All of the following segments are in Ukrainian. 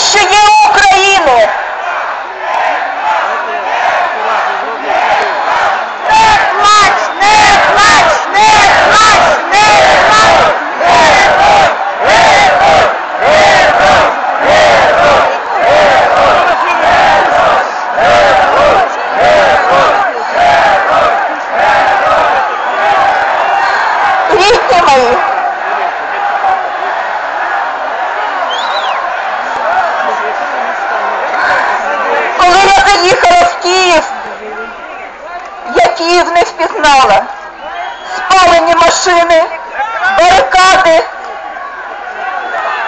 Michigan Впізнала. Спалені машини, барикади,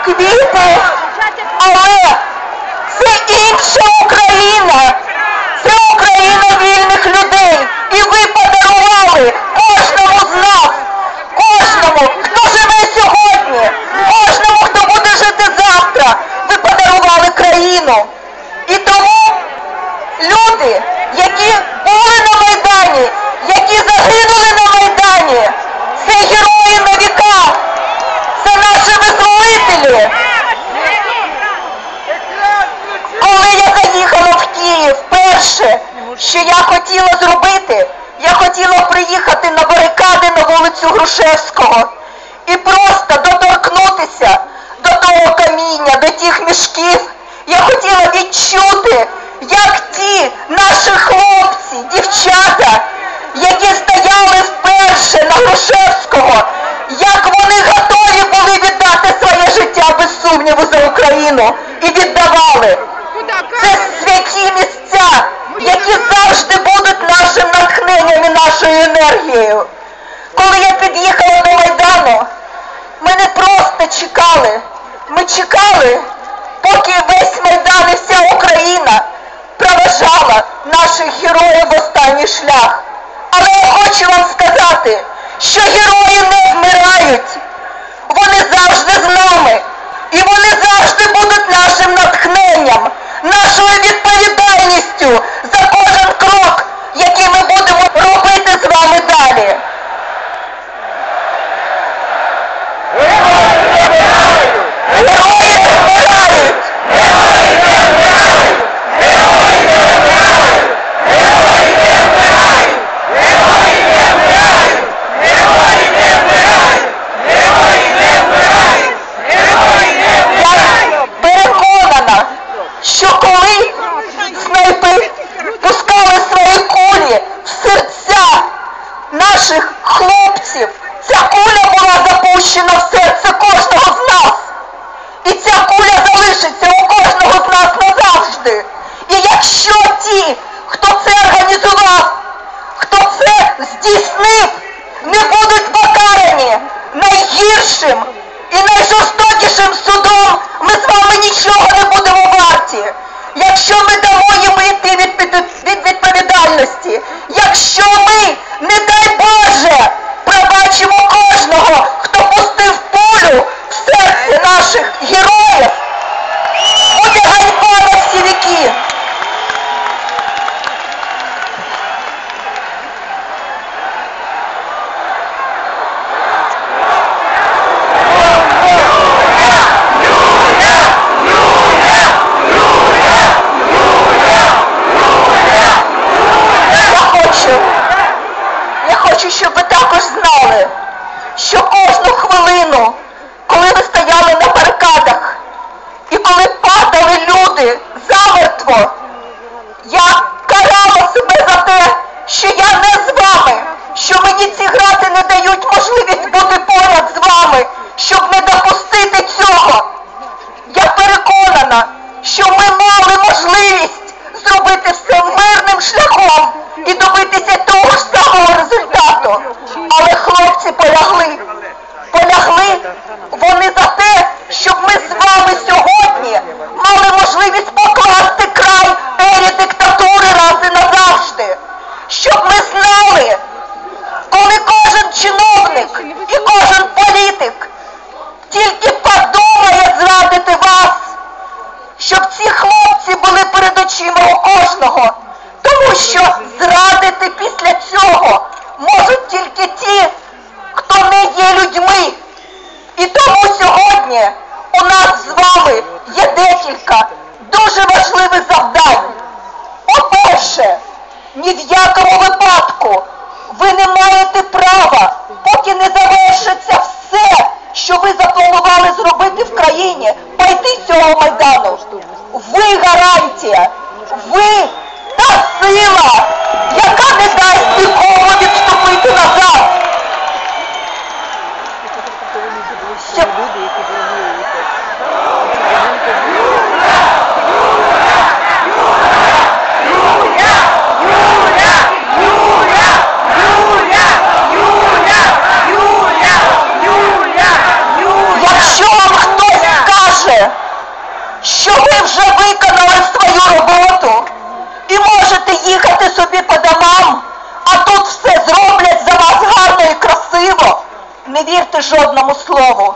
квіти. Але це інша Україна. Це Україна вільних людей. І ви подарували кожному з нас, кожному, хто живе сьогодні, кожному, хто буде жити завтра. Ви подарували країну. І тому люди, які були на Майдані, які загинули на Майдані, це герої на віка, це наші визволителі. Коли я заїхала в Київ, перше, що я хотіла зробити, я хотіла приїхати на барикади на вулицю Грушевського і просто доторкнутися до того каміння, до тих мішків. Я хотіла відчути, як ті наші хлопці, дівчата, які стояли вперше на Грушевського, як вони готові були віддати своє життя без сумніву за Україну і віддавали. Це святі місця, які завжди будуть нашим натхненням і нашою енергією. Коли я під'їхала до Майдану, ми не просто чекали, ми чекали, поки весь Майдан і вся Україна проважала наших героїв в останній шлях. Але я хочу вам сказати, що герої не вмирають. Вони завжди з нами. І вони завжди будуть нашим натхненням, нашою відповідальністю за кожен крок, який ми будемо робити з вами далі. Герої не вмирають! Я переконана, що коли снайпи пускали свої кулі в серця наших хлопців, ця куля була запущена в серце кожного з нас. І ця куля залишиться у кожного з нас назавжди. І якщо ті, хто це організував, хто це здійснив, не будуть покарані найгіршим і найжорстокішим судом, ми з вами нічого не будемо варті. Якщо ми дамо їм йти від, від, від відповідальності, якщо ми, не дай Боже, пробачимо кожного, хто пустив пулю в серце наших героїв, буде ганьба на всі віки. Я хочу, я хочу, щоб ви також знали, що кожну хвилину, коли ви стояли на барикадах, і коли падали люди замертво, я карала себе за те, що я не з вами, що мені ці грати не дають можливість бути поряд з вами, щоб не допустити цього. Я переконана, що ми мали можливість зробити все мирним шляхом і добитися того ж самого результату. Але хлопці полягли. Полягли вони за те, щоб ми з вами сьогодні мали можливість покласти край ері диктатури раз і назавжди. Щоб ми знали, коли кожен чиновник і кожен політик тільки подумає зрадити вас, щоб ці хлопці були перед очима у кожного. Тому що зрадити після цього можуть тільки ті, хто не є людьми. І тому сьогодні у нас з вами є декілька дуже важливих завдань. По-перше, ні в якому випадку ви не маєте права, поки не завершиться все, що ви запланували зробити в країні, пойти з цього майдану. Ви гарантія, ви та сила, яка не дасть нікому відступити назад. Щоб люди, які бронюють. Якщо вам хтось скаже, що ви вже виконали свою роботу і можете їхати собі по домам, а тут все зроблять за вас гарно і красиво, не вірте жодному слову.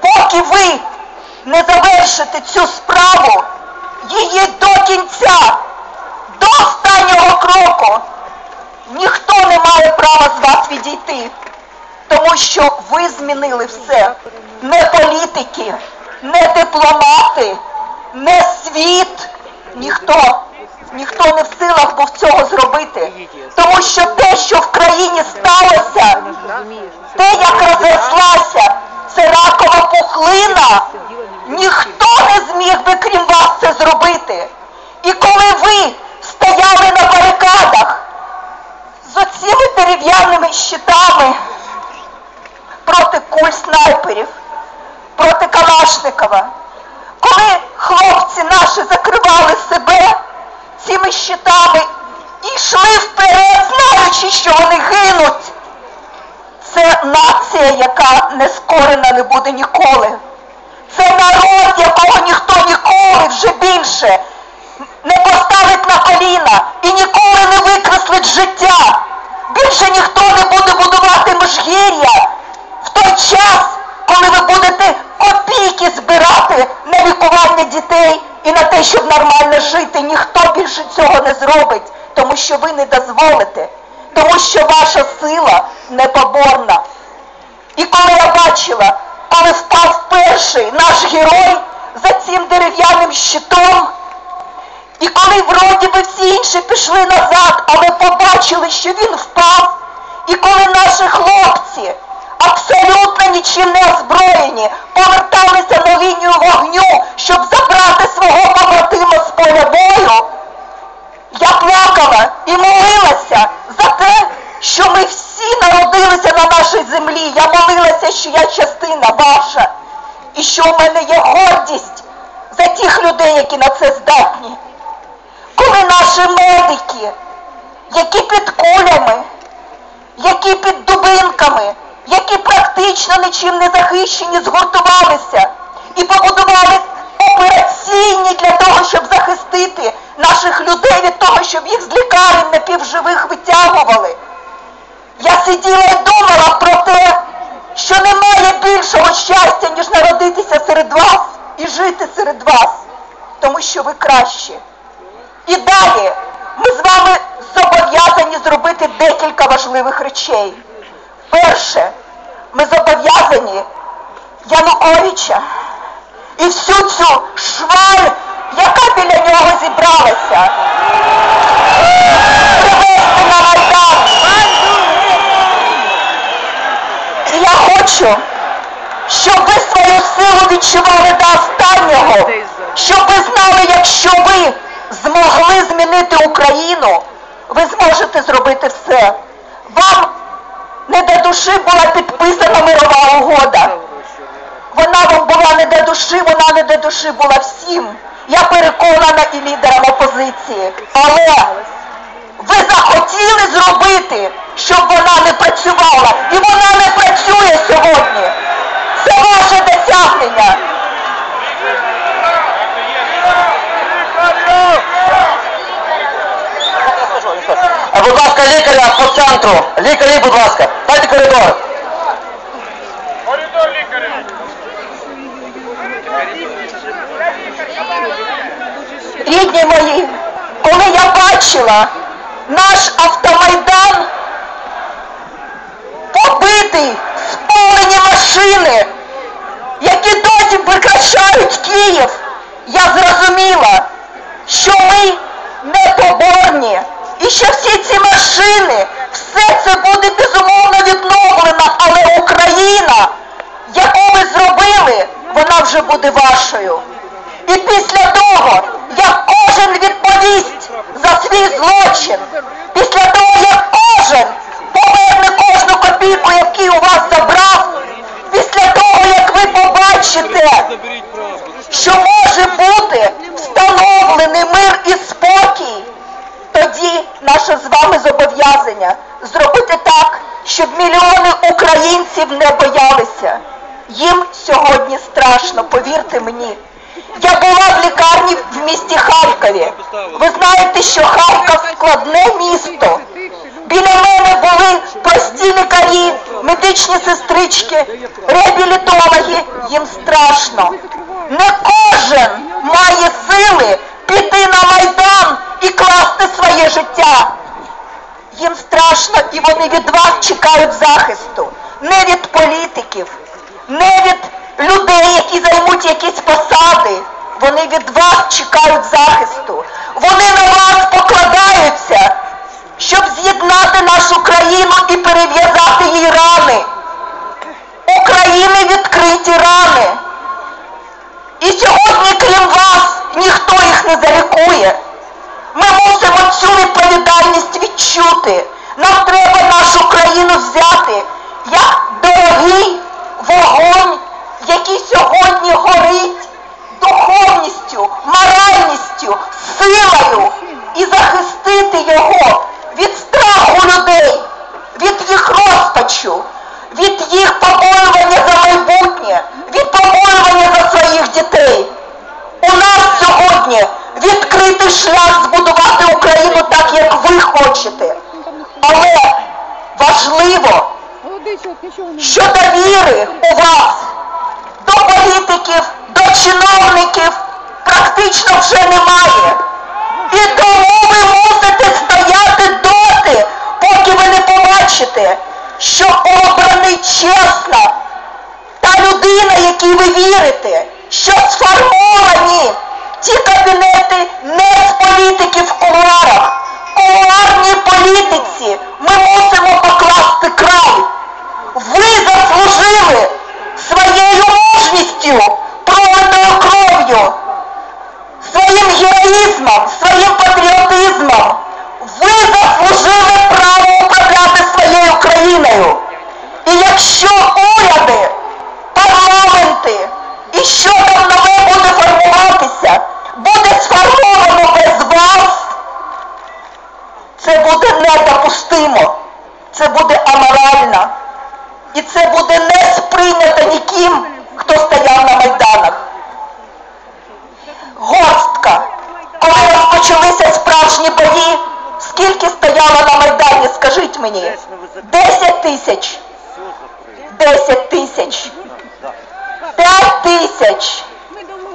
Поки ви не завершите цю справу, її до кінця, до останнього кроку, ніхто не має права з вас відійти. Тому що ви змінили все. Не політики, не дипломати, не світ. Ніхто, ніхто не в силах був цього зробити. Тому що те, що в країні сталося, те, як розрослася, це ракова пухлина, ніхто не зміг би крім вас це зробити. І коли ви стояли на барикадах з оціми дерев'яними щитами проти куль снайперів, проти Калашникова, коли хлопці наші закривали себе цими щитами і йшли вперед, знаючи, що вони гинуть, це нація, яка не скорена не буде ніколи. Це народ, якого ніхто ніколи вже більше не поставить на коліна і ніколи не викреслить життя. Більше ніхто не буде будувати межгір'я в той час, коли ви будете копійки збирати на лікування дітей і на те, щоб нормально жити. Ніхто більше цього не зробить, тому що ви не дозволите, тому що ваша сила непоборна. І коли я бачила, коли впав перший наш герой за цим дерев'яним щитом, і коли вроді би всі інші пішли назад, але побачили, що він впав, і коли наші хлопці, абсолютно нічим не озброєні, поверталися на лінію вогню, щоб забрати свого побратима з поля бою, я плакала і молилася за те, що ми всі народилися на нашій землі. Я молилася, що я частина ваша, і що у мене є гордість за тих людей, які на це здатні. Коли наші медики, які під кулями, які під дубинками, які практично нічим не захищені, згуртувалися і побудували операційні для того, щоб захистити наших людей від того, щоб їх з лікарень напівживих витягували. Я сиділа і думала про те, що немає більшого щастя, ніж народитися серед вас і жити серед вас, тому що ви кращі. І далі ми з вами зобов'язані зробити декілька важливих речей. Перше, ми зобов'язані Януковича і всю цю шваль, яка біля нього зібралася, привести на Майдан. І я хочу, щоб ви свою силу відчували до останнього, щоб ви знали, якщо ви змогли змінити Україну, ви зможете зробити все. Вам не до душі була підписана мирова угода. Вона вам була не до душі, вона не до душі була всім. Я переконана і лідерам опозиції. Але ви захотіли зробити, щоб вона не працювала. І вона не працює сьогодні. Це ваше досягнення. Будь ласка, лікаря по центру. Лікарі, будь ласка, дайте коридор лікаря. Рідні мої, коли я бачила наш автомайдан, побитий, спалені машини, які досі прикрашають Київ, я зрозуміла, що ми непоборні і що всі ці машини, все це буде безумовно відновлено, але Україна, яку ви зробили, вона вже буде вашою. І після того, як кожен відповість за свій злочин, після того, як кожен поверне кожну копійку, яку у вас забрав, після того, як ви побачите, що може бути встановлений мир і спокій, тоді наше з вами зобов'язання зробити так, щоб мільйони українців не боялися. Їм сьогодні страшно, повірте мені. Я була в лікарні в місті Харкові. Ви знаєте, що Харків складне місто. Біля мене були прості лікарі, медичні сестрички, реабілітологи. Їм страшно. Не кожен має сили піти на майдан і класти своє життя. Їм страшно і вони від вас чекають захисту. Не від політиків, не від людей, які займуть якісь посади. Вони від вас чекають захисту. Вони на вас покладаються, щоб з'єднати нашу країну і перев'язати їй рани. України відкриті рани. І сьогодні, крім вас, ніхто їх не залікує. Ми мусимо цю відповідальність відчути. Нам треба нашу країну взяти як дорогий вогонь, який сьогодні горить духовністю, моральністю, силою і захистити його від страху людей, від їх розпачу, від їх побоювання за майбутнє, від побоювання за своїх дітей. У нас сьогодні відкритий шлях збудувати Україну так, як ви хочете. Але важливо, що довіри у вас політиків, до чиновників практично вже немає. І тому ви мусите стояти доти, поки ви не побачите, що обраний чесно та людина, якій ви вірите, що сформовані ті кабінети не з політиків в кулуарах. Кулуарній політиці ми мусимо покласти край. Ви заслужили своєю мужністю, пролитою кров'ю, своїм героїзмом, своїм патріотизмом. Ви заслужили право управляти своєю країною. І якщо уряди, парламенти і що там нове буде формуватися, буде сформовано без вас, це буде недопустимо, це буде аморально. І це буде не сприйнято ніким, хто стояв на майданах. Горстка. Коли розпочалися справжні бої, скільки стояло на майдані, скажіть мені? 10 тисяч. 10 тисяч. 5 тисяч.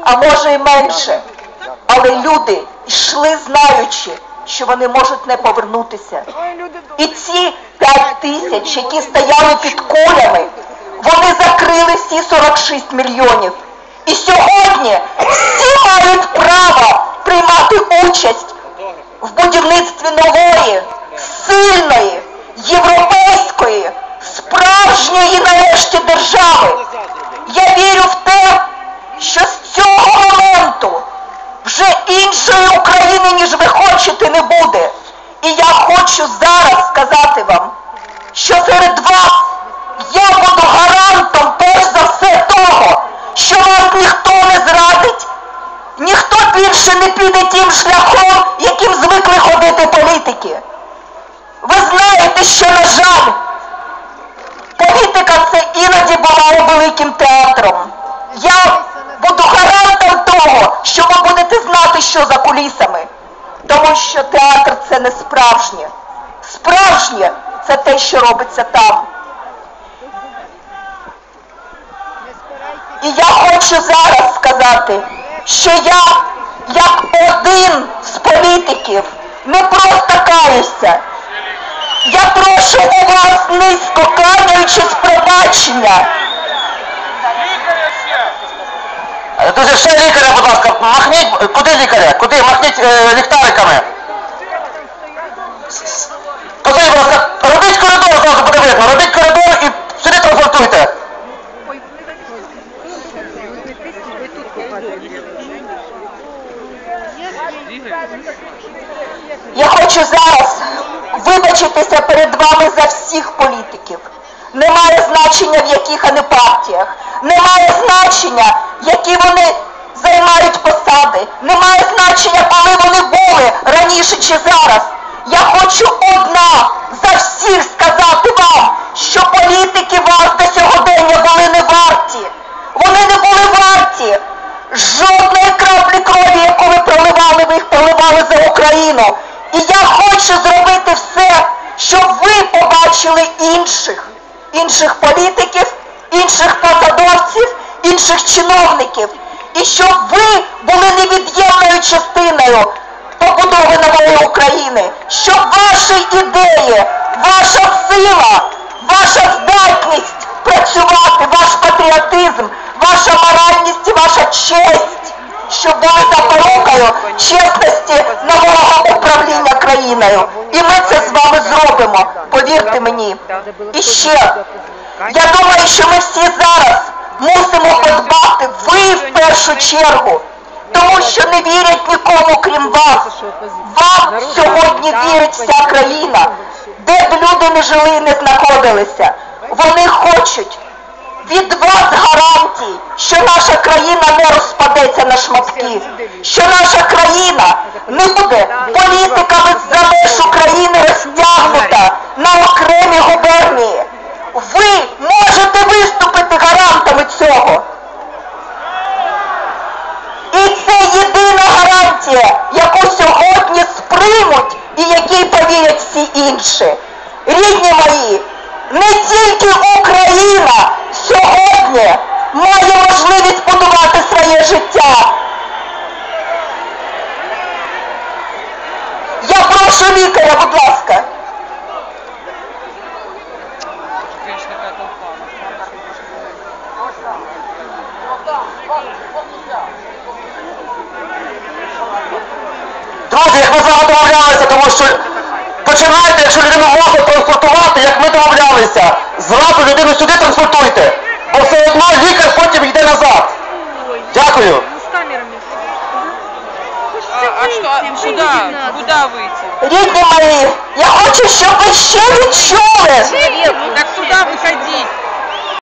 А може і менше. Але люди йшли знаючи, що вони можуть не повернутися. І ці 5 тисяч, які стояли під кулями, вони закрили всі 46 мільйонів. І сьогодні всі мають право приймати участь в будівництві нової, сильної, європейської, справжньої нарешті держави. Я вірю в те, що з цього моменту вже іншої України, ніж ви хочете, не буде. І я хочу зараз сказати вам, що серед вас я буду гарантом перш за все того, що вас ніхто не зрадить, ніхто більше не піде тим шляхом, яким звикли ходити політики. Ви знаєте, що, на жаль, політика це іноді буває великим театром. Я буду гарантом того, що ви будете знати, що за кулісами. Тому що театр це не справжнє. Справжнє це те, що робиться там. І я хочу зараз сказати, що я як один з політиків, не просто каюся. Я прошу у вас низько кланяючись пробачення. Друзі, ще лікаря, будь ласка, махніть, куди лікаря? Куди? Махніть е, ліхтариками. Скажіть, будь ласка, робіть коридор, зразу буде видно, робіть коридор і сюди транспортуйте. Ви тут попадете. Я хочу зараз вибачитися перед вами за всіх політиків. Немає значення в яких вони партіях, немає значення, які вони займають посади, немає значення, коли вони були раніше чи зараз. Я хочу одна за всіх сказати вам, що політики вас до сьогодення були не варті. Вони не були варті жодної краплі крові, яку ви проливали, ви їх проливали за Україну. І я хочу зробити все, щоб ви побачили інших, інших політиків, інших посадовців, інших чиновників. І щоб ви були невід'ємною частиною побудови нової України, щоб ваші ідеї, ваша сила, ваша здатність працювати, ваш патріотизм, ваша моральність і ваша честь, щоб були запорукою чесності нового управління країною. І ми це з вами зробимо, повірте мені. І ще, я думаю, що ми всі зараз мусимо подбати, ви в першу чергу, тому що не вірять нікому, крім вас. Вам сьогодні вірить вся країна, де б люди не жили і не знаходилися. Вони хочуть від вас гарантій, що наша країна не розпадеться на шматки, що наша країна не буде політиками за меж України розтягнута на окремі губернії. Ви можете виступити гарантами цього. І це єдина гарантія, яку сьогодні сприймуть і якій повірять всі інші. Рідні мої, не тільки Україна сьогодні має можливість будувати своє життя. Я прошу лікаря, будь ласка. Друзі, як ми з вами домовлялися, тому що починайте, якщо людину можна транспортувати, як ми домовлялися, зразу людину сюди транспортуйте, бо все одно лікар потім йде назад. Дякую. Ну, с камерами. А, а что, а куда, куда выйти? Рідні мої, я хочу, щоб ви ще відчули. Так туда выходить.